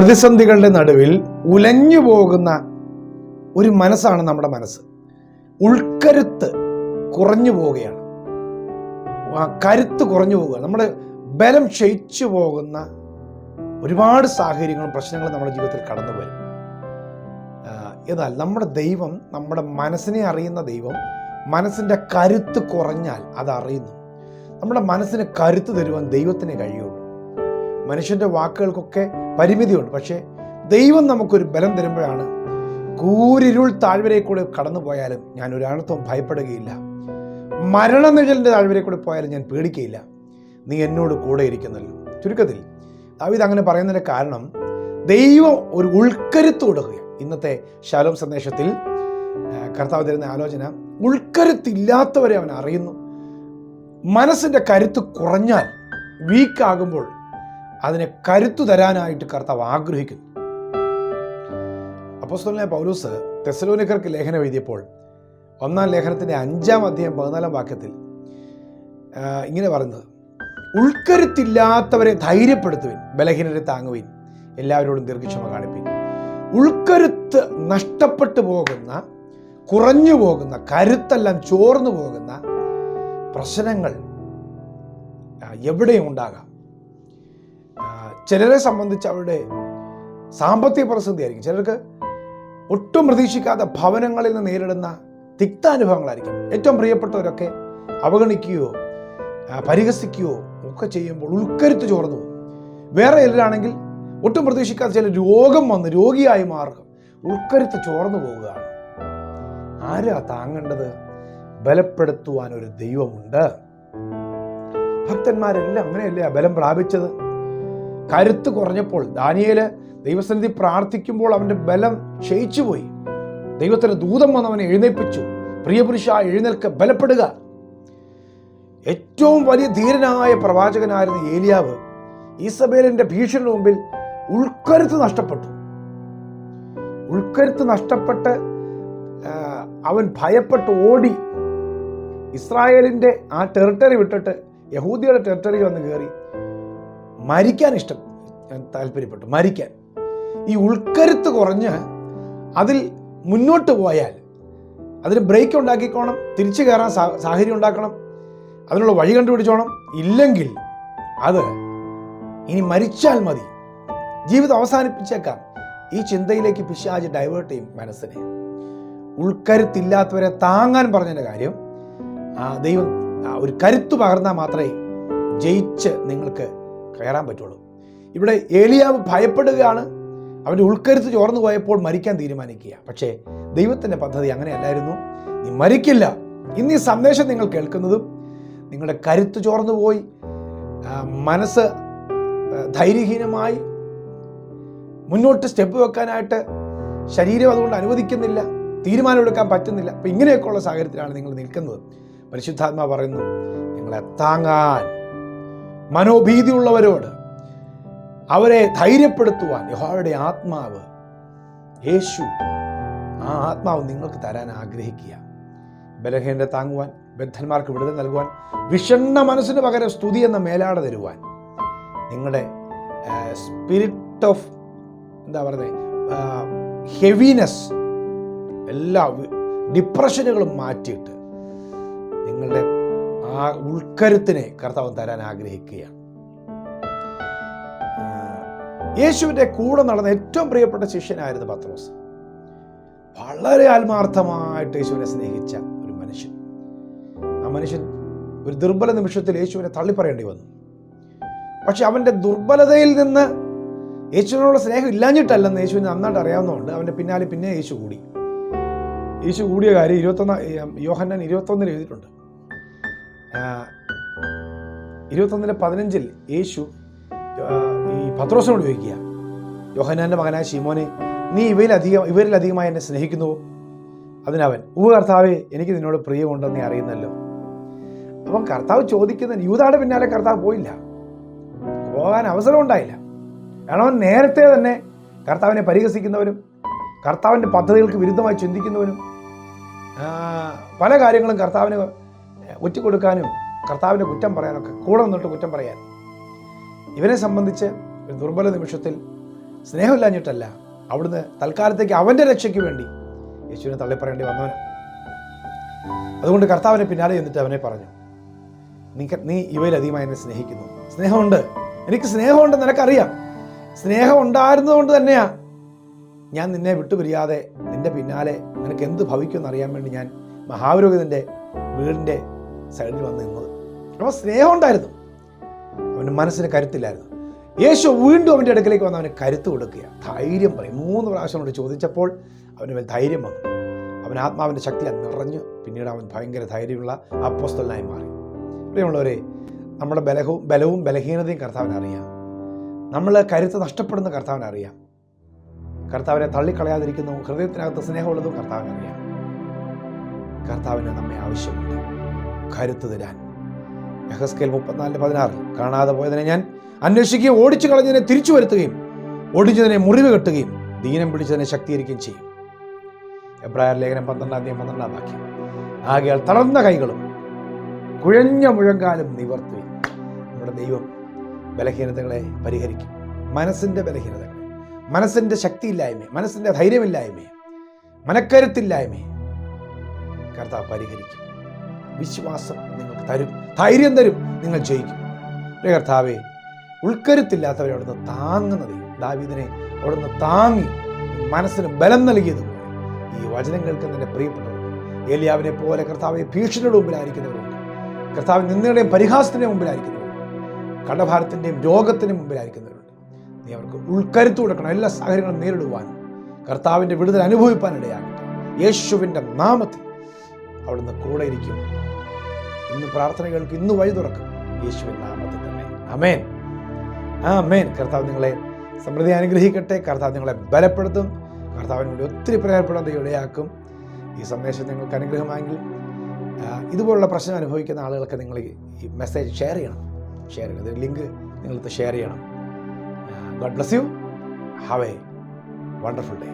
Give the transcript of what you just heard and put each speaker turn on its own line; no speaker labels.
പ്രതിസന്ധികളുടെ നടുവിൽ ഉലഞ്ഞു പോകുന്ന ഒരു മനസ്സാണ് നമ്മുടെ മനസ്സ്. ഉൾക്കരുത്ത് കുറഞ്ഞു പോവുകയാണ്. കരുത്ത് കുറഞ്ഞു പോവുക. നമ്മുടെ ബലം ക്ഷയിച്ചു പോകുന്ന ഒരുപാട് സാഹചര്യങ്ങളും പ്രശ്നങ്ങളും നമ്മുടെ ജീവിതത്തിൽ കടന്നു വരും. എന്നാൽ നമ്മുടെ ദൈവം നമ്മുടെ മനസ്സിനെ അറിയുന്ന ദൈവം മനസ്സിന്റെ കരുത്ത് കുറഞ്ഞാൽ അത് അറിയുന്നു നമ്മുടെ മനസ്സിന് കരുത്ത് തരുവാൻ ദൈവത്തിനെ കഴിയുള്ളൂ. മനുഷ്യന്റെ വാക്കുകൾക്കൊക്കെ പരിമിതിയുണ്ട്. പക്ഷേ ദൈവം നമുക്കൊരു ബലം തരുമ്പോഴാണ് കൂരിരുൾ താഴ്വരയിൽക്കൂടെ കടന്നു പോയാലും ഞാൻ ഒരാളത്തും ഭയപ്പെടുകയില്ല. മരണനിഴലിന്റെ താഴ്വരയിൽ കൂടെ പോയാലും ഞാൻ പേടിക്കുകയില്ല നീ എന്നോട് കൂടെ ഇരിക്കുന്നല്ലോ. ചുരുക്കത്തിൽ ദാവിദ് അങ്ങനെ പറയുന്നതിന്റെ കാരണം ദൈവം ഒരു ഉൾക്കരുത്ത് കൊടുക്കുകയാണ്. ഇന്നത്തെ ശാലോം സന്ദേശത്തിൽ കർത്താവ് തരുന്ന ആലോചന ഉൾക്കരുത്തില്ലാത്തവരെ അവൻ അറിയുന്നു. മനസ്സിന്റെ കരുത്ത് കുറഞ്ഞാൽ വീക്കാകുമ്പോൾ അതിനെ കരുത്തു തരാനായിട്ട് കർത്താവ് ആഗ്രഹിക്കുന്നു. അപ്പോസ്തലനായ പൗലൂസ് തെസലോനിക്കർക്ക് ലേഖനം എഴുതിയപ്പോൾ ഒന്നാം ലേഖനത്തിന്റെ അഞ്ചാം അധ്യായം പതിനാലാം വാക്യത്തിൽ ഇങ്ങനെ പറയുന്നത് ഉൾക്കരുത്തില്ലാത്തവരെ ധൈര്യപ്പെടുത്തുവിൻ ബലഹീനരെ താങ്ങുവിൻ എല്ലാവരോടും ദീർഘക്ഷമ കാണിപ്പിൻ. ഉൾക്കരുത്ത് നഷ്ടപ്പെട്ടു പോകുന്ന കുറഞ്ഞു പോകുന്ന കരുത്തെല്ലാം ചോർന്നു പോകുന്ന പ്രശ്നങ്ങൾ എവിടെയും ഉണ്ടാകാം. ചിലരെ സംബന്ധിച്ച് അവരുടെ സാമ്പത്തിക പ്രതിസന്ധി ആയിരിക്കും ചിലർക്ക് ഒട്ടും പ്രതീക്ഷിക്കാത്ത ഭവനങ്ങളിൽ നിന്ന് നേരിടുന്ന തിക്താനുഭവങ്ങളായിരിക്കും. ഏറ്റവും പ്രിയപ്പെട്ടവരൊക്കെ അവഗണിക്കുകയോ പരിഹസിക്കുകയോ ഒക്കെ ചെയ്യുമ്പോൾ ഉൾക്കരുത്ത് ചോർന്നു വേറെ ചിലരാണെങ്കിൽ ഒട്ടും പ്രതീക്ഷിക്കാത്ത ചില രോഗം വന്ന് രോഗിയായി മാറുക ഉൾക്കരുത്ത് ചോർന്നു പോവുകയാണ് ആരാ താങ്ങേണ്ടത്? ബലപ്പെടുത്തുവാൻ ഒരു ദൈവമുണ്ട്. ഭക്തന്മാരെല്ലാം അങ്ങനെയല്ലേ ബലം പ്രാപിച്ചത്? കരുത്ത് കുറഞ്ഞപ്പോൾ ദാനിയേൽ ദൈവസന്നിധി പ്രാർത്ഥിക്കുമ്പോൾ അവന്റെ ബലം ക്ഷയിച്ചുപോയി. ദൈവത്തിന്റെ ദൂതം വന്ന് അവനെ എഴുന്നേൽപ്പിച്ചു. പ്രിയപുരുഷ എഴുന്നേൽക്ക് ബലപ്പെടുക. ഏറ്റവും വലിയ ധീരനായ പ്രവാചകനായിരുന്ന ഏലിയാവ് ഈസബേലിന്റെ ഭീഷണി മുമ്പിൽ ഉൾക്കരുത്ത് നഷ്ടപ്പെട്ടു. ഉൾക്കരുത്ത് നഷ്ടപ്പെട്ട് അവൻ ഭയപ്പെട്ട് ഓടി ഇസ്രായേലിന്റെ ആ ടെറിട്ടറി വിട്ടിട്ട് യഹൂദിയുടെ ടെറിട്ടറി വന്ന് കയറി മരിക്കാൻ ഇഷ്ടം ഞാൻ താല്പര്യപ്പെട്ടു. മരിക്കാൻ. ഈ ഉൾക്കരുത്ത് കുറഞ്ഞ് അതിൽ മുന്നോട്ട് പോയാൽ അതിന് ബ്രേക്ക് ഉണ്ടാക്കിക്കോണം തിരിച്ചു കയറാൻ സാ- സാഹചര്യം ഉണ്ടാക്കണം അതിനുള്ള വഴി കണ്ടുപിടിച്ചോണം. ഇല്ലെങ്കിൽ അത് ഇനി മരിച്ചാൽ മതി. ജീവിതം അവസാനിപ്പിച്ചേക്കാം. ഈ ചിന്തയിലേക്ക് പിശാജ് ഡൈവേർട്ട് ചെയ്യും മനസ്സിനെ. ഉൾക്കരുത്തില്ലാത്തവരെ താങ്ങാൻ പറഞ്ഞതിന്റെ കാര്യം ആ ദൈവം ഒരു കരുത്ത് പകർന്നാൽ മാത്രമേ ജയിച്ച് നിങ്ങൾക്ക് കയറാൻ പറ്റുള്ളൂ. ഇവിടെ ഏലിയാവ് ഭയപ്പെടുകയാണ്. അവന്റെ ഉൾക്കരുത്ത് ചോർന്നു പോയപ്പോൾ മരിക്കാൻ തീരുമാനിക്കുക. പക്ഷേ ദൈവത്തിന്റെ പദ്ധതി അങ്ങനെയല്ലായിരുന്നു. നീ മരിക്കില്ല. ഇന്ന് ഈ സന്ദേശം നിങ്ങൾ കേൾക്കുന്നതും നിങ്ങളുടെ കരുത്ത് ചോർന്നു പോയി മനസ്സ് ധൈര്യഹീനമായി മുന്നോട്ട് സ്റ്റെപ്പ് വെക്കാനായിട്ട് ശരീരം അതുകൊണ്ട് അനുവദിക്കുന്നില്ല തീരുമാനമെടുക്കാൻ പറ്റുന്നില്ല. അപ്പം ഇങ്ങനെയൊക്കെയുള്ള സാഹചര്യത്തിലാണ് നിങ്ങൾ നിൽക്കുന്നത്. പരിശുദ്ധാത്മാ പറയുന്നു നിങ്ങളെ താങ്ങാൻ മനോഭീതിയുള്ളവരോട് അവരെ ധൈര്യപ്പെടുത്തുവാൻ യഹോവയുടെ ആത്മാവ് യേശു ആ ആത്മാവ് നിങ്ങൾക്ക് തരാൻ ആഗ്രഹിക്കുക. ബലഹീനരെ താങ്ങുവാൻ ബദ്ധന്മാർക്ക് വിടുതൽ നൽകുവാൻ വിഷണ്ണ മനസ്സിന് പകരം സ്തുതി എന്ന മേലാട തരുവാൻ. നിങ്ങളുടെ സ്പിരിറ്റ് ഓഫ് എന്താ പറയുന്നത് ഹെവിനെസ് എല്ലാ ഡിപ്രഷനുകളും മാറ്റിയിട്ട് നിങ്ങളുടെ ആ ഉൾക്കരുത്തിനെ കർത്താവ് തരാൻ ആഗ്രഹിക്കുകയാണ്. യേശുവിന്റെ കൂടെ നടന്ന ഏറ്റവും പ്രിയപ്പെട്ട ശിഷ്യനായിരുന്നു പത്രോസ്. വളരെ ആത്മാർത്ഥമായിട്ട് യേശുവിനെ സ്നേഹിച്ച ഒരു മനുഷ്യൻ. ആ മനുഷ്യൻ ഒരു ദുർബല നിമിഷത്തിൽ യേശുവിനെ തള്ളിപ്പറയേണ്ടി വന്നു. പക്ഷെ അവന്റെ ദുർബലതയിൽ നിന്ന് യേശുവിനോടുള്ള സ്നേഹം ഇല്ലാഞ്ഞിട്ടല്ലെന്ന് യേശുവിന് നന്നായിട്ട് അറിയാവുന്നതുകൊണ്ട് അവന്റെ പിന്നാലെ പിന്നെ യേശു കൂടി. യേശു കൂടിയ കാര്യം ഇരുപത്തൊന്ന് യോഹന്നാൻ ഇരുപത്തൊന്നിൽ എഴുതിയിട്ടുണ്ട്. ഇരുപത്തൊന്നിലെ പതിനഞ്ചിൽ യേശു ഈ പത്രോസിനോട് ചോദിക്കുക യോഹന്നാന്റെ മകനായ ശിമോനെ നീ ഇവയിലധികം ഇവരിലധികമായി എന്നെ സ്നേഹിക്കുന്നുവോ? അതിനവൻ ഊ കർത്താവേ എനിക്ക് നിന്നോട് പ്രിയമുണ്ടെന്ന് നീ അറിയുന്നല്ലോ. അപ്പം കർത്താവ് ചോദിക്കുന്ന യൂതാടെ പിന്നാലെ കർത്താവ് പോയില്ല. പോകാൻ അവസരം ഉണ്ടായില്ല. കാരണം അവൻ നേരത്തെ തന്നെ കർത്താവിനെ പരിഹസിക്കുന്നവരും കർത്താവിന്റെ പദ്ധതികൾക്ക് വിരുദ്ധമായി ചിന്തിക്കുന്നവരും പല കാര്യങ്ങളും കർത്താവിന് ഒറ്റ കൊടുക്കാനും കർത്താവിന്റെ കുറ്റം പറയാനൊക്കെ കൂടെ നിന്നിട്ട് കുറ്റം പറയാൻ. ഇവനെ സംബന്ധിച്ച് ഒരു ദുർബല നിമിഷത്തിൽ സ്നേഹമില്ലാഞ്ഞിട്ടല്ല അവിടുന്ന് തൽക്കാലത്തേക്ക് അവന്റെ രക്ഷയ്ക്ക് വേണ്ടി യേശുവിനെ തള്ളിപ്പറയേണ്ടി വന്നവൻ അതുകൊണ്ട് കർത്താവിനെ പിന്നാലെ എന്നിട്ട് അവനെ പറഞ്ഞു നീ നീ ഇവയിലധികമായി എന്നെ സ്നേഹിക്കുന്നു. സ്നേഹമുണ്ട്. എനിക്ക് സ്നേഹമുണ്ട് നിനക്കറിയാം. സ്നേഹം ഉണ്ടായിരുന്നതുകൊണ്ട് തന്നെയാ ഞാൻ നിന്നെ വിട്ടുപിരിയാതെ നിന്റെ പിന്നാലെ നിനക്ക് എന്ത് ഭവിക്കുമെന്ന് അറിയാൻ വേണ്ടി ഞാൻ മഹാപുരോഹിതന്റെ വീടിന്റെ സൈഡിൽ വന്ന് നിന്നത്. അപ്പോൾ സ്നേഹം ഉണ്ടായിരുന്നു. അവന്റെ മനസ്സിന് കരുത്തില്ലായിരുന്നു. യേശു വീണ്ടും അവന്റെ അടുക്കലേക്ക് വന്ന് അവന് കരുത്ത് കൊടുക്കുക ധൈര്യം പറയും. മൂന്ന് പ്രാവശ്യം കൊണ്ട് ചോദിച്ചപ്പോൾ അവന് ധൈര്യം വന്നു. അവൻ ആത്മാവിന്റെ ശക്തിയാൽ നിറഞ്ഞു. പിന്നീട് അവൻ ഭയങ്കര ധൈര്യമുള്ള അപ്പോസ്തലനായി മാറി. പ്രിയമുള്ളവരെ നമ്മുടെ ബലഹവും ബലവും ബലഹീനതയും കർത്താവിനെ അറിയാം. നമ്മൾ കരുത്ത് നഷ്ടപ്പെടുന്ന കർത്താവിനെ അറിയാം. കർത്താവിനെ തള്ളിക്കളയാതിരിക്കുന്നു ഹൃദയത്തിനകത്ത് സ്നേഹമുള്ളതും കർത്താവിനറിയാം കർത്താവിന് നമ്മെ ആവശ്യമുണ്ട്. കരുത്ത് തരാൻ യഹസ്കേൽ മുപ്പത്തിനാലിന് പതിനാറിൽ കാണാതെ പോയതിനെ ഞാൻ അന്വേഷിക്കുകയും ഓടിച്ചു കളഞ്ഞതിനെ തിരിച്ചു വരുത്തുകയും ഓടിച്ചതിനെ മുറിവ് കെട്ടുകയും ദീനം പിടിച്ചതിനെ ശക്തീകരിക്കുകയും ചെയ്യും. എബ്രായർ ലേഖനം പന്ത്രണ്ടാം തീയതി പന്ത്രണ്ടാം വാക്യം. ആകയാൽ തളർന്ന കൈകളും കുഴഞ്ഞ മുഴങ്കാലും നിവർത്തി നമ്മുടെ ദൈവം ബലഹീനതകളെ പരിഹരിക്കും. മനസ്സിന്റെ ബലഹീനതകൾ മനസ്സിന്റെ ശക്തിയില്ലായ്മ മനസ്സിന്റെ ധൈര്യമില്ലായ്മ മനക്കരുത്തില്ലായ്മ കർത്താവ് പരിഹരിക്കും. വിശ്വാസം നിങ്ങൾക്ക് തരും. ധൈര്യം തരും. നിങ്ങൾ ജയിക്കും. കർത്താവെ ഉൾക്കരുത്തില്ലാത്തവരെ അവിടുന്ന് താങ്ങുന്ന ദൈവം. ദാവീദിനെ അവിടുന്ന് താങ്ങി മനസ്സിന് ബലം നൽകിയത് ഈ വചനം കേൾക്കുന്നതിന്റെ പ്രിയപ്പെട്ടവർ ഏലിയാവിനെ പോലെ കർത്താവെ ഭീഷണിയുടെ മുമ്പിലായിരിക്കുന്നവരുണ്ട് കർത്താവ് നിന്ദയുടെയും പരിഹാസത്തിന്റെ മുമ്പിലായിരിക്കുന്നവരുണ്ട് കടഭാരത്തിന്റെയും രോഗത്തിന്റെ മുമ്പിലായിരിക്കുന്നവരുണ്ട് നീ അവർക്ക് ഉൾക്കരുത്ത് കൊടുക്കണം. എല്ലാ സാഹചര്യങ്ങളും നേരിടുവാനും കർത്താവിന്റെ വിടുതൽ അനുഭവിപ്പാൻ ഇടയാകട്ടെ. യേശുവിന്റെ നാമത്തിൽ അവിടുന്ന് കൂടെ ഇരിക്കും. ഇന്ന് പ്രാർത്ഥനകൾക്ക് ഇന്ന് വഴി തുറക്കും. യേശുവിൻ നാമത്തിൽ തന്നെ. അമേൻ ആ അമേൻ കർത്താവ് നിങ്ങളെ സമൃദ്ധി അനുഗ്രഹിക്കട്ടെ. കർത്താവ് നിങ്ങളെ ബലപ്പെടുത്തും. കർത്താവിന് വേണ്ടി ഒത്തിരി പ്രയോജനപ്പെടാൻ ദൈവം ഇടയാക്കും. ഈ സന്ദേശം നിങ്ങൾക്ക് അനുഗ്രഹമായെങ്കിൽ ഇതുപോലുള്ള പ്രശ്നം അനുഭവിക്കുന്ന ആളുകൾക്ക് നിങ്ങൾ ഈ മെസ്സേജ് ഷെയർ ചെയ്യണം. ഷെയർ ചെയ്യണം. ഇത് ലിങ്ക് നിങ്ങൾക്ക് ഷെയർ ചെയ്യണം. God bless you. Have a wonderful day.